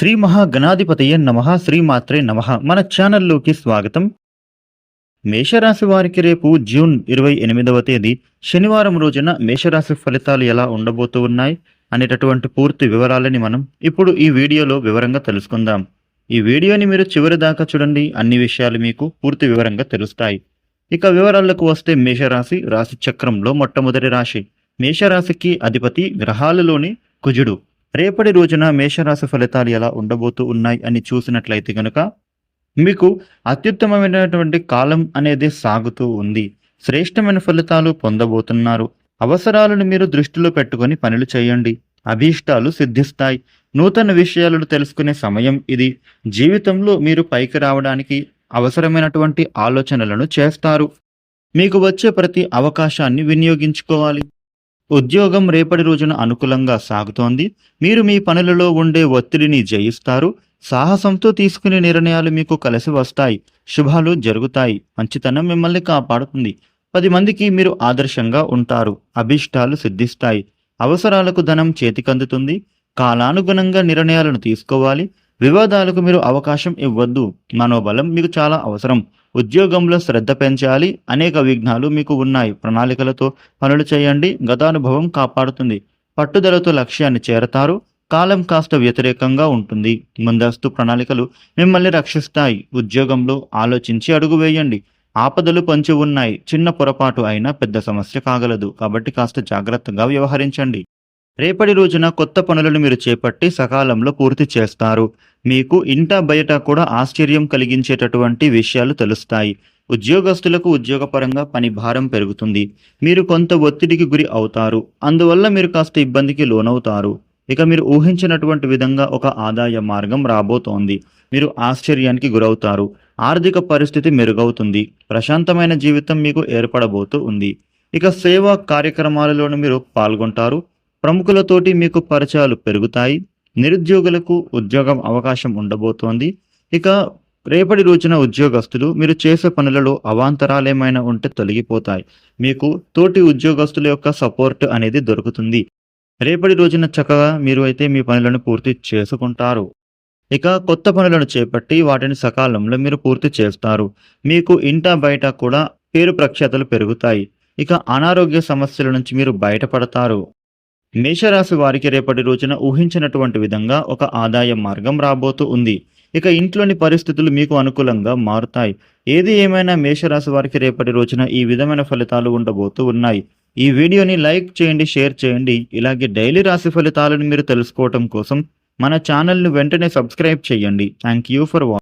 శ్రీ మహాగణాధిపతయ నమ శ్రీమాత్రే నమ. మన ఛానల్లోకి స్వాగతం. మేషరాశి వారికి రేపు జూన్ ఇరవై ఎనిమిదవ తేదీ శనివారం రోజున మేషరాశి ఫలితాలు ఎలా ఉండబోతూ ఉన్నాయి అనేటటువంటి పూర్తి వివరాలని మనం ఇప్పుడు ఈ వీడియోలో వివరంగా తెలుసుకుందాం. ఈ వీడియోని మీరు చివరి దాకా చూడండి అన్ని విషయాలు మీకు పూర్తి వివరంగా తెలుస్తాయి. ఇక వివరాలకు వస్తే మేషరాశి రాశి చక్రంలో మొట్టమొదటి రాశి. మేషరాశికి అధిపతి గ్రహాలలోని కుజుడు. రేపటి రోజున మేషరాశి ఫలితాలు ఎలా ఉండబోతూ ఉన్నాయి అని చూసినట్లయితే కనుక మీకు అత్యుత్తమమైనటువంటి కాలం అనేది సాగుతూ ఉంది. శ్రేష్టమైన ఫలితాలు పొందబోతున్నారు. అవసరాలను మీరు దృష్టిలో పెట్టుకొని పనులు చేయండి. అభీష్టాలు సిద్ధిస్తాయి. నూతన విషయాలను తెలుసుకునే సమయం ఇది. జీవితంలో మీరు పైకి రావడానికి అవసరమైనటువంటి ఆలోచనలను చేస్తారు. మీకు వచ్చే ప్రతి అవకాశాన్ని వినియోగించుకోవాలి. ఉద్యోగం రేపటి రోజున అనుకూలంగా సాగుతోంది. మీరు మీ పనులలో ఉండే ఒత్తిడిని జయిస్తారు. సాహసంతో తీసుకునే నిర్ణయాలు మీకు కలిసి వస్తాయి. శుభాలు జరుగుతాయి. మంచితనం మిమ్మల్ని కాపాడుతుంది. పది మందికి మీరు ఆదర్శంగా ఉంటారు. అభిష్టాలు సిద్ధిస్తాయి. అవసరాలకు ధనం చేతికందుతుంది. కాలానుగుణంగా నిర్ణయాలను తీసుకోవాలి. వివాదాలకు మీరు అవకాశం ఇవ్వద్దు. మనోబలం మీకు చాలా అవసరం. ఉద్యోగంలో శ్రద్ధ పెంచాలి. అనేక విఘ్నాలు మీకు ఉన్నాయి. ప్రణాళికలతో పనులు చేయండి. గతానుభవం కాపాడుతుంది. పట్టుదలతో లక్ష్యాన్ని చేరతారు. కాలం కాస్త వ్యతిరేకంగా ఉంటుంది. ముందస్తు ప్రణాళికలు మిమ్మల్ని రక్షిస్తాయి. ఉద్యోగంలో ఆలోచించి అడుగు వేయండి. ఆపదలు పొంచి ఉన్నాయి. చిన్న పొరపాటు అయినా పెద్ద సమస్య కాగలదు. కాబట్టి కాస్త జాగ్రత్తగా వ్యవహరించండి. రేపటి రోజున కొత్త పనులను మీరు చేపట్టి సకాలంలో పూర్తి చేస్తారు. మీకు ఇంట బయట కూడా ఆశ్చర్యం కలిగించేటటువంటి విషయాలు తెలుస్తాయి. ఉద్యోగస్తులకు ఉద్యోగపరంగా పని భారం పెరుగుతుంది. మీరు కొంత ఒత్తిడికి గురి అవుతారు. అందువల్ల మీరు కాస్త ఇబ్బందికి లోనవుతారు. ఇక మీరు ఊహించినటువంటి విధంగా ఒక ఆదాయ మార్గం రాబోతోంది. మీరు ఆశ్చర్యానికి గురవుతారు. ఆర్థిక పరిస్థితి మెరుగవుతుంది. ప్రశాంతమైన జీవితం మీకు ఏర్పడబోతూ ఉంది. ఇక సేవా కార్యక్రమాలలోనూ మీరు పాల్గొంటారు. ప్రముఖులతోటి మీకు పరిచయాలు పెరుగుతాయి. నిరుద్యోగులకు ఉద్యోగం అవకాశం ఉండబోతోంది. ఇక రేపటి రోజున ఉద్యోగస్తులు మీరు చేసే పనులలో అవాంతరాలేమైనా ఉంటే తొలగిపోతాయి. మీకు తోటి ఉద్యోగస్తుల యొక్క సపోర్ట్ అనేది దొరుకుతుంది. రేపటి రోజున చక్కగా మీరు అయితే మీ పనులను పూర్తి చేసుకుంటారు. ఇక కొత్త పనులను చేపట్టి వాటిని సకాలంలో మీరు పూర్తి చేస్తారు. మీకు ఇంట బయట కూడా పేరు ప్రఖ్యాతలు పెరుగుతాయి. ఇక అనారోగ్య సమస్యల నుంచి మీరు బయటపడతారు. మేషరాశి వారికి రేపటి రోజున ఊహించినటువంటి విధంగా ఒక ఆదాయ మార్గం రాబోతూ ఉంది. ఇక ఇంట్లోని పరిస్థితులు మీకు అనుకూలంగా మారుతాయి. ఏది ఏమైనా మేషరాశి వారికి రేపటి రోజున ఈ విధమైన ఫలితాలు ఉండబోతూ ఉన్నాయి. ఈ వీడియోని లైక్ చేయండి షేర్ చేయండి. ఇలాగే డైలీ రాశి ఫలితాలను మీరు తెలుసుకోవటం కోసం మన ఛానల్ను వెంటనే సబ్స్క్రైబ్ చేయండి. Thank you for watching